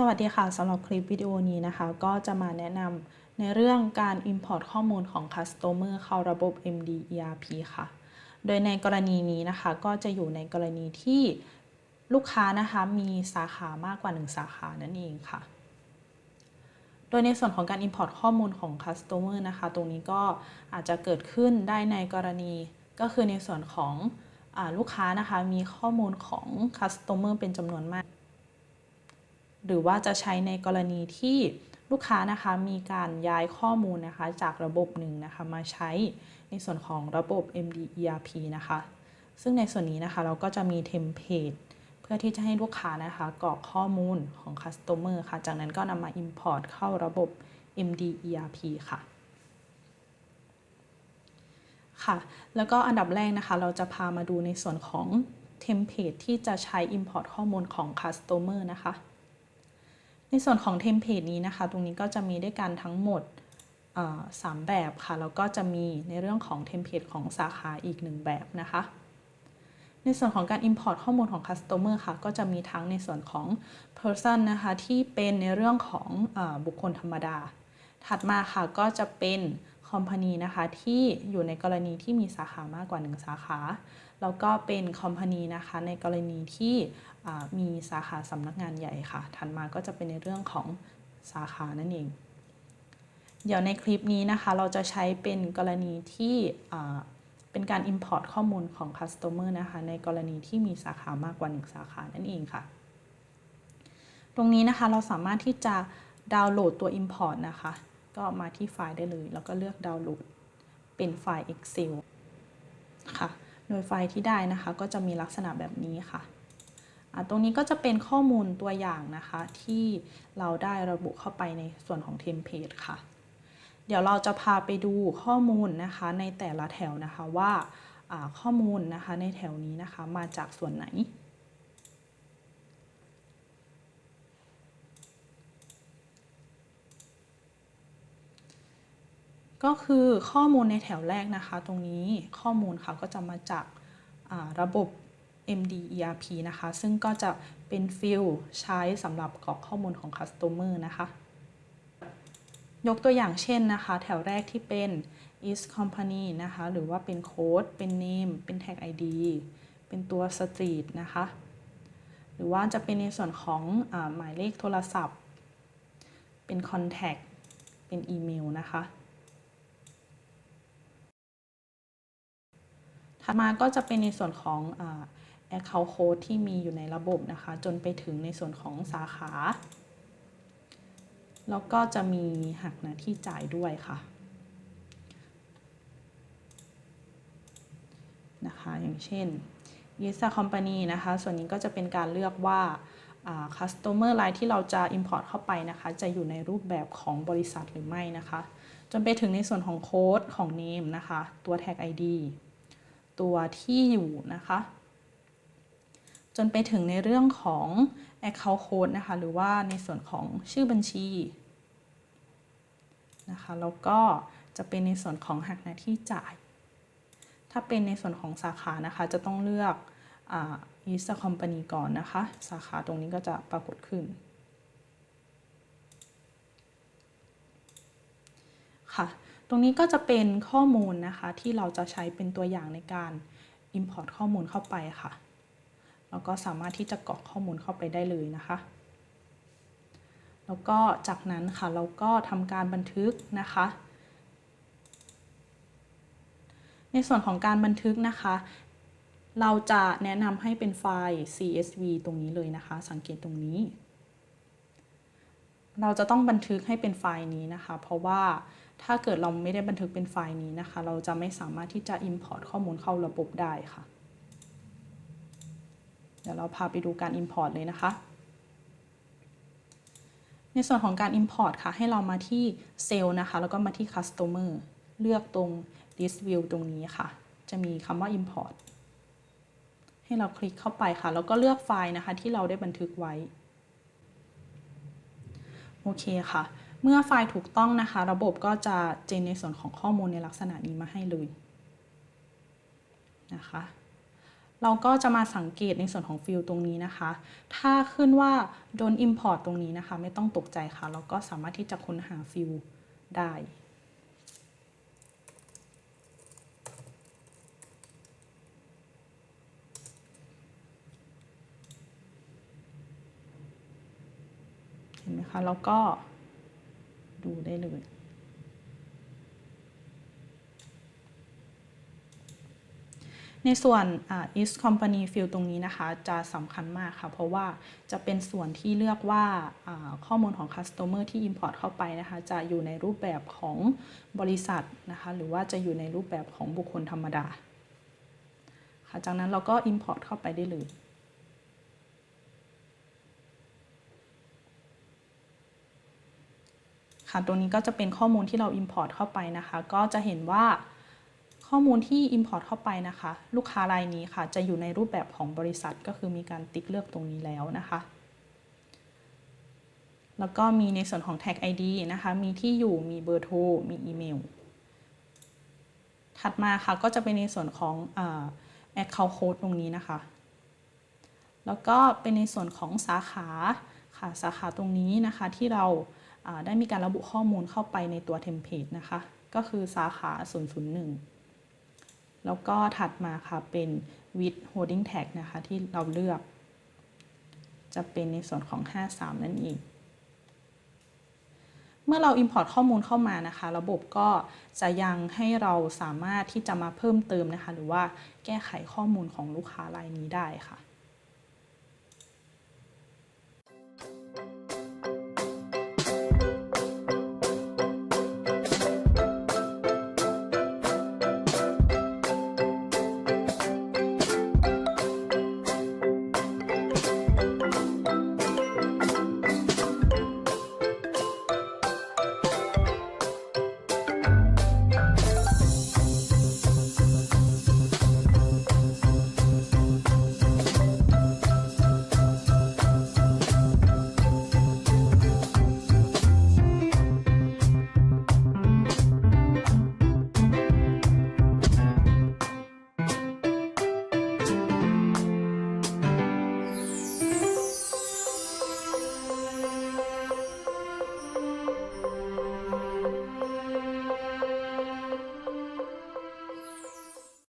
สวัสดีค่ะสำหรับคลิปวิดีโอนี้นะคะ ก็จะมาแนะนำในเรื่องการ Import ข้อมูลของ Customer เข้าระบบ MD ERP ค่ะ โดยในกรณีนี้นะคะก็จะอยู่ในกรณีที่ลูกค้านะคะมีสาขามากกว่า 1 สาขานั่นเองค่ะ โดยในส่วนของการ Import ข้อมูลของ Customer นะคะ ตรงนี้ก็อาจจะเกิดขึ้นได้ในกรณีก็คือในส่วนของอลูกค้านะคะมีข้อมูลของ Customer เป็นจำนวนมาก หรือว่าจะใช้ในกรณีที่ลูกค้านะคะมีการย้ายข้อมูลนะคะจากระบบหนึ่งนะคะมาใช้ในส่วนของระบบ MD ERP นะคะ ซึ่งในส่วนนี้นะคะเราก็จะมีเทมเพลตเพื่อที่จะให้ลูกค้านะคะกรอกข้อมูลของ Customer ค่ะ จากนั้นก็นำมา Import เข้าระบบ MD ERP ค่ะค่ะ แล้วก็อันดับแรกนะคะ เราจะพามาดูในส่วนของเทมเพลตที่จะใช้ Import ข้อมูลของ Customer นะคะ ในส่วนของเทมเพลตนี้นะคะ ตรงนี้ก็จะมีด้วยกันทั้งหมดสามแบบค่ะ แล้วก็จะมีในเรื่องของเทมเพลตของสาขาอีกหนึ่งแบบนะคะ ในส่วนของการ Import ข้อมูลของ Customer ค่ะ ก็จะมีทั้งในส่วนของ Person นะคะ ที่เป็นในเรื่องของอบุคคลธรรมดา ถัดมาค่ะก็จะเป็น Company นะคะที่อยู่ในกรณีที่มีสาขามากกว่า 1 สาขา แล้วก็เป็น Company นะคะในกรณีที่มีสาขาสำนักงานใหญ่ค่ะ ถัดมาก็จะเป็นในเรื่องของสาขานั่นเอง เดี๋ยวในคลิปนี้นะคะเราจะใช้เป็นกรณีที่เป็นการ Import ข้อมูลของ Customer นะคะในกรณีที่มีสาขามากกว่า 1 สาขานั่นเองค่ะ ตรงนี้นะคะเราสามารถที่จะดาวน์โหลดตัว Import นะคะ ก็มาที่ไฟล์ได้เลย แล้วก็เลือกดาวน์โหลด เป็นไฟล์ Excel ค่ะโดยไฟล์ที่ได้นะคะ ก็จะมีลักษณะแบบนี้ค่ะตรงนี้ก็จะเป็นข้อมูลตัวอย่างนะคะ ที่เราได้ระบุเข้าไปในส่วนของเทมเพลตค่ะ เดี๋ยวเราจะพาไปดูข้อมูลนะคะในแต่ละแถวนะคะว่าข้อมูลนะคะในแถวนี้นะคะมาจากส่วนไหน ก็คือข้อมูลในแถวแรกนะคะ ตรงนี้ข้อมูลค่ะก็จะมาจากระบบ MD ERP นะคะ ซึ่งก็จะเป็นฟิลใช้สำหรับกรอกข้อมูลของ Customer นะคะ ยกตัวอย่างเช่นนะคะ แถวแรกที่เป็น is company นะคะ หรือว่าเป็นโค้ดเป็น name เป็น tag ID เป็นตัว street นะคะ หรือว่าจะเป็นในส่วนของอหมายเลขโทรศัพท์ เป็น contact เป็นอีเมลนะคะ ถัดมาก็จะเป็นในส่วนของอ Account Code ที่มีอยู่ในระบบนะคะ จนไปถึงในส่วนของสาขา แล้วก็จะมีหักหน้าที่จ่ายด้วยค่ะนะคะอย่างเช่น Visa Company นะคะ ส่วนนี้ก็จะเป็นการเลือกว่า customer line ที่เราจะ import เข้าไปนะคะ จะอยู่ในรูปแบบของบริษัทหรือไม่นะคะ จนไปถึงในส่วนของโค้ดของ name นะคะ ตัว tag ID ตัวที่อยู่นะคะ จนไปถึงในเรื่องของ account code นะคะ หรือว่าในส่วนของชื่อบัญชีนะคะแล้วก็จะเป็นในส่วนของหักหน้าที่จ่าย ถ้าเป็นในส่วนของสาขานะคะ จะต้องเลือก user company ก่อนนะคะ สาขาตรงนี้ก็จะปรากฏขึ้น ค่ะ ตรงนี้ก็จะเป็นข้อมูลนะคะที่เราจะใช้เป็นตัวอย่างในการ import ข้อมูลเข้าไปค่ะ แล้วก็สามารถที่จะกรอกข้อมูลเข้าไปได้เลยนะคะ แล้วก็จากนั้นค่ะเราก็ทำการบันทึกนะคะ ในส่วนของการบันทึกนะคะ เราจะแนะนำให้เป็นไฟล์ CSV ตรงนี้เลยนะคะ สังเกตตรงนี้ เราจะต้องบันทึกให้เป็นไฟล์นี้นะคะ เพราะว่า ถ้าเกิดเราไม่ได้บันทึกเป็นไฟล์นี้นะคะ เราจะไม่สามารถที่จะ import ข้อมูลเข้าระบบได้ค่ะ เดี๋ยวเราพาไปดูการ import เลยนะคะ ในส่วนของการ import ค่ะ ให้เรามาที่เซลล์นะคะ แล้วก็มาที่ customer เลือกตรง list view ตรงนี้ค่ะ จะมีคำว่า import ให้เราคลิกเข้าไปค่ะ แล้วก็เลือกไฟล์นะคะที่เราได้บันทึกไว้ โอเคค่ะ เมื่อไฟล์ถูกต้องนะคะ ระบบก็จะเจนในส่วนของข้อมูลในลักษณะนี้มาให้เลยนะคะ เราก็จะมาสังเกตในส่วนของฟิลตรงนี้นะคะ ถ้าขึ้นว่าโดน import ตรงนี้นะคะ ไม่ต้องตกใจค่ะ เราก็สามารถที่จะค้นหาฟิลได้เห็นไหมคะ แล้วก็ ดูได้เลย ในส่วน East Company Field ตรงนี้นะคะ จะสำคัญมากค่ะ เพราะว่าจะเป็นส่วนที่เลือกว่าข้อมูลของ Customer ที่ Import เข้าไปนะคะ จะอยู่ในรูปแบบของบริษัทนะคะ หรือว่าจะอยู่ในรูปแบบของบุคคลธรรมดา ค่ะ จากนั้นเราก็ Import เข้าไปได้เลย ค่ะตรงนี้ก็จะเป็นข้อมูลที่เรา Import เข้าไปนะคะ ก็จะเห็นว่าข้อมูลที่ Import เข้าไปนะคะ ลูกค้ารายนี้ค่ะ จะอยู่ในรูปแบบของบริษัทก็คือมีการติ๊กเลือกตรงนี้แล้วนะคะ แล้วก็มีในส่วนของ Tag ID นะคะ มีที่อยู่มีเบอร์โทรมีอีเมลถัดมาค่ะก็จะเป็นในส่วนของ Account Code ตรงนี้นะคะ แล้วก็เป็นในส่วนของสาขาค่ะสาขาตรงนี้นะคะที่เรา ได้มีการระบุข้อมูลเข้าไปในตัวเทมเพลตนะคะ ก็คือสาขา 001 แล้วก็ถัดมาค่ะเป็น with holding tag นะคะที่เราเลือก จะเป็นในส่วนของ 53 นั่นเองเมื่อเรา import ข้อมูลเข้ามานะคะ ระบบก็จะยังให้เราสามารถที่จะมาเพิ่มเติมนะคะ หรือว่าแก้ไขข้อมูลของลูกค้ารายนี้ได้ค่ะ